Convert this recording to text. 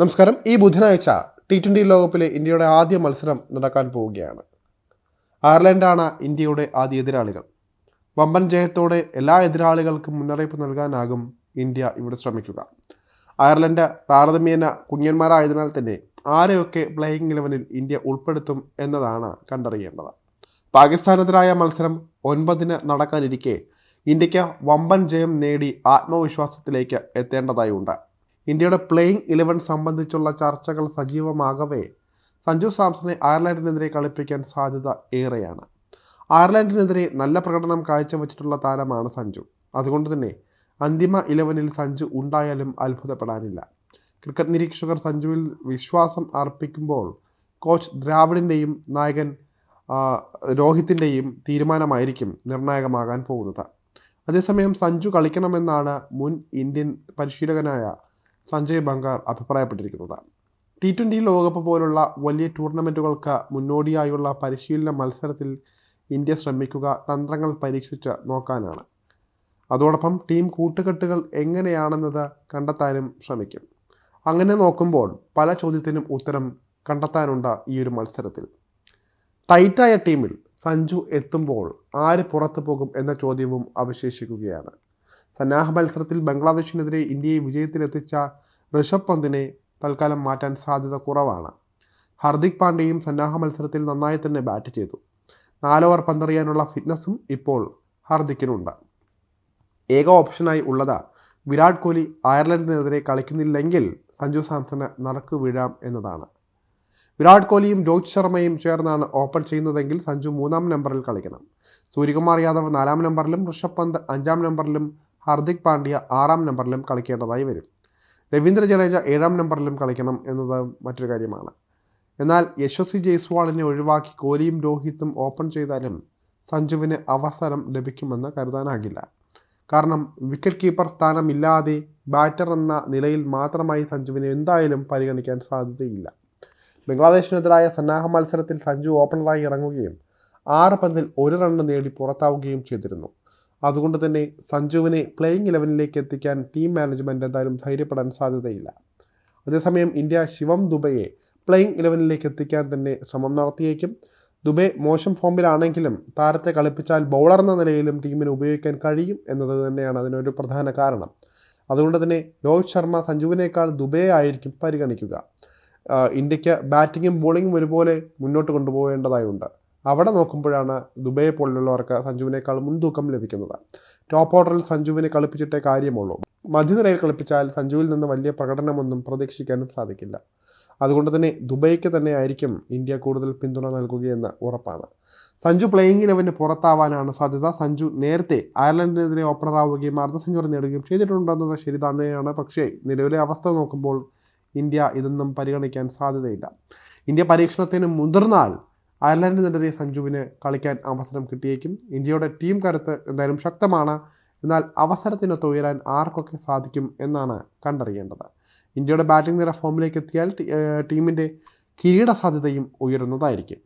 നമസ്കാരം. ഈ ബുധനാഴ്ച ടി ട്വന്റി ലോകകപ്പിലെ ഇന്ത്യയുടെ ആദ്യ മത്സരം നടക്കാൻ പോവുകയാണ്. അയർലൻഡാണ് ഇന്ത്യയുടെ ആദ്യ എതിരാളികൾ. വമ്പൻ ജയത്തോടെ എല്ലാ എതിരാളികൾക്കും മുന്നറിയിപ്പ് നൽകാനാകും ഇന്ത്യ ഇവിടെ ശ്രമിക്കുക. അയർലൻഡ് താരതമ്യേന കുഞ്ഞന്മാരായതിനാൽ തന്നെ ആരെയൊക്കെ പ്ലേയിങ് ഇലവനിൽ ഇന്ത്യ ഉൾപ്പെടുത്തും എന്നതാണ് കണ്ടറിയേണ്ടത്. പാകിസ്ഥാനെതിരായ മത്സരം ഒൻപതിന് നടക്കാനിരിക്കെ ഇന്ത്യയ്ക്ക് വമ്പൻ ജയം നേടി ആത്മവിശ്വാസത്തിലേക്ക് എത്തേണ്ടതായുണ്ട്. ഇന്ത്യയുടെ പ്ലേയിങ് ഇലവൻ സംബന്ധിച്ചുള്ള ചർച്ചകൾ സജീവമാകവേ സഞ്ജു സാംസണെ അയർലൻഡിനെതിരെ കളിപ്പിക്കാൻ സാധ്യത ഏറെയാണ്. അയർലൻഡിനെതിരെ നല്ല പ്രകടനം കാഴ്ചവെച്ചിട്ടുള്ള താരമാണ് സഞ്ജു. അതുകൊണ്ട് തന്നെ അന്തിമ ഇലവനിൽ സഞ്ജു ഉണ്ടായാലും അത്ഭുതപ്പെടാനില്ല. ക്രിക്കറ്റ് നിരീക്ഷകർ സഞ്ജുവിൽ വിശ്വാസം അർപ്പിക്കുമ്പോൾ കോച്ച് ദ്രാവിഡിന്റെയും നായകൻ രോഹിത്തിന്റെയും തീരുമാനമായിരിക്കും നിർണായകമാകാൻ പോകുന്നത്. അതേസമയം സഞ്ജു കളിക്കണമെന്നാണ് മുൻ ഇന്ത്യൻ പരിശീലകനായ സഞ്ജയ് ബംഗാർ അഭിപ്രായപ്പെട്ടിരിക്കുന്നത്. ടി ട്വന്റി ലോകകപ്പ് പോലുള്ള വലിയ ടൂർണമെന്റുകൾക്ക് മുന്നോടിയായുള്ള പരിശീലന മത്സരത്തിൽ ഇന്ത്യ ശ്രമിക്കുക തന്ത്രങ്ങൾ പരീക്ഷിച്ച് നോക്കാനാണ്. അതോടൊപ്പം ടീം കൂട്ടുകെട്ടുകൾ എങ്ങനെയാണെന്നത് കണ്ടെത്താനും ശ്രമിക്കും. അങ്ങനെ നോക്കുമ്പോൾ പല ചോദ്യത്തിനും ഉത്തരം കണ്ടെത്താനുണ്ട് ഈ ഒരു മത്സരത്തിൽ. ടൈറ്റായ ടീമിൽ സഞ്ജു എത്തുമ്പോൾ ആര് പുറത്തു പോകും എന്ന ചോദ്യവും അവശേഷിക്കുകയാണ്. സന്നാഹ മത്സരത്തിൽ ബംഗ്ലാദേശിനെതിരെ ഇന്ത്യയെ വിജയത്തിലെത്തിച്ച ഋഷഭ് പന്തിനെ തൽക്കാലം മാറ്റാൻ സാധ്യത കുറവാണ്. ഹർദിക് പാണ്ഡ്യയും സന്നാഹ മത്സരത്തിൽ നന്നായി തന്നെ ബാറ്റ് ചെയ്തു. നാലോവർ പന്തറിയാനുള്ള ഫിറ്റ്നസ്സും ഇപ്പോൾ ഹർദിക്കിനുണ്ട്. ഏക ഓപ്ഷനായി ഉള്ളത് വിരാട് കോഹ്ലി അയർലൻഡിനെതിരെ കളിക്കുന്നില്ലെങ്കിൽ സഞ്ജു സാംസന് നറുക്ക് വീഴാം എന്നതാണ്. വിരാട് കോഹ്ലിയും രോഹിത് ശർമ്മയും ചേർന്നാണ് ഓപ്പൺ ചെയ്യുന്നതെങ്കിൽ സഞ്ജു മൂന്നാം നമ്പറിൽ കളിക്കണം. സൂര്യകുമാർ യാദവ് നാലാം നമ്പറിലും ഋഷഭ് പന്ത് അഞ്ചാം നമ്പറിലും ഹാർദിക് പാണ്ഡ്യ ആറാം നമ്പറിലും കളിക്കേണ്ടതായി വരും. രവീന്ദ്ര ജഡേജ ഏഴാം നമ്പറിലും കളിക്കണം എന്നത് മറ്റൊരു കാര്യമാണ്. എന്നാൽ യശസ്വി ജയ്സ്വാളിനെ ഒഴിവാക്കി കോലിയും രോഹിത്തും ഓപ്പൺ ചെയ്താലും സഞ്ജുവിന് അവസരം ലഭിക്കുമെന്ന് കരുതാനാകില്ല. കാരണം വിക്കറ്റ് കീപ്പർ സ്ഥാനമില്ലാതെ ബാറ്റർ എന്ന നിലയിൽ മാത്രമായി സഞ്ജുവിനെ എന്തായാലും പരിഗണിക്കാൻ സാധ്യതയില്ല. ബംഗ്ലാദേശിനെതിരായ സന്നാഹ മത്സരത്തിൽ സഞ്ജു ഓപ്പണറായി ഇറങ്ങുകയും ആറ് പന്തിൽ ഒരു റണ്ണ് നേടി പുറത്താവുകയും ചെയ്തിരുന്നു. അതുകൊണ്ട് തന്നെ സഞ്ജുവിനെ പ്ലേയിങ് ഇലവനിലേക്ക് എത്തിക്കാൻ ടീം മാനേജ്മെന്റ് എന്തായാലും ധൈര്യപ്പെടാൻ സാധ്യതയില്ല. അതേസമയം ഇന്ത്യ ശിവം ദുബൈയെ പ്ലേയിങ് ഇലവനിലേക്ക് എത്തിക്കാൻ തന്നെ ശ്രമം നടത്തിയേക്കും. ദുബൈ മോശം ഫോമിലാണെങ്കിലും താരത്തെ കളിപ്പിച്ചാൽ ബൗളർ എന്ന നിലയിലും ടീമിന് ഉപയോഗിക്കാൻ കഴിയും എന്നത് തന്നെയാണ് അതിനൊരു പ്രധാന കാരണം. അതുകൊണ്ട് തന്നെ രോഹിത് ശർമ്മ സഞ്ജുവിനേക്കാൾ ദുബൈ ആയിരിക്കും പരിഗണിക്കുക. ഇന്ത്യയ്ക്ക് ബാറ്റിങ്ങും ബോളിങ്ങും ഒരുപോലെ മുന്നോട്ട് കൊണ്ടുപോകേണ്ടതായുണ്ട്. അവിടെ നോക്കുമ്പോഴാണ് ദുബൈയെ പോലുള്ളവർക്ക് സഞ്ജുവിനേക്കാൾ മുൻതൂക്കം ലഭിക്കുന്നത്. ടോപ്പ് ഓർഡറിൽ സഞ്ജുവിനെ കളിപ്പിച്ചിട്ടേ കാര്യമുള്ളൂ. മധ്യനിരയിൽ കളിപ്പിച്ചാൽ സഞ്ജുവിൽ നിന്ന് വലിയ പ്രകടനമൊന്നും പ്രതീക്ഷിക്കാനും സാധിക്കില്ല. അതുകൊണ്ട് തന്നെ ദുബൈക്ക് തന്നെ ആയിരിക്കും ഇന്ത്യ കൂടുതൽ പിന്തുണ നൽകുകയെന്ന് ഉറപ്പാണ്. സഞ്ജു പ്ലേയിങ് ഇലവന് പുറത്താവാനാണ് സാധ്യത. സഞ്ജു നേരത്തെ അയർലൻഡിനെതിരെ ഓപ്പണറാവുകയും അർദ്ധ സെഞ്ചുറി നേടുകയും ചെയ്തിട്ടുണ്ടെന്നത് ശരി തന്നെയാണ് പക്ഷേ നിലവിലെ അവസ്ഥ നോക്കുമ്പോൾ ഇന്ത്യ ഇതൊന്നും പരിഗണിക്കാൻ സാധ്യതയില്ല. ഇന്ത്യ പരീക്ഷണത്തിന് മുതിർന്നാൽ അയർലൻഡിനെതിരെ സഞ്ജുവിന് കളിക്കാൻ അവസരം കിട്ടിയേക്കും. ഇന്ത്യയുടെ ടീം കരുത്ത് എന്തായാലും ശക്തമാണ്. എന്നാൽ അവസരത്തിനൊത്ത് ഉയരാൻ ആർക്കൊക്കെ സാധിക്കും എന്നാണ് കണ്ടറിയേണ്ടത്. ഇന്ത്യയുടെ ബാറ്റിംഗ് നിര ഫോമിലേക്ക് എത്തിയാൽ ടീമിന്റെ കിരീട സാധ്യതയും ഉയരുന്നതായിരിക്കും.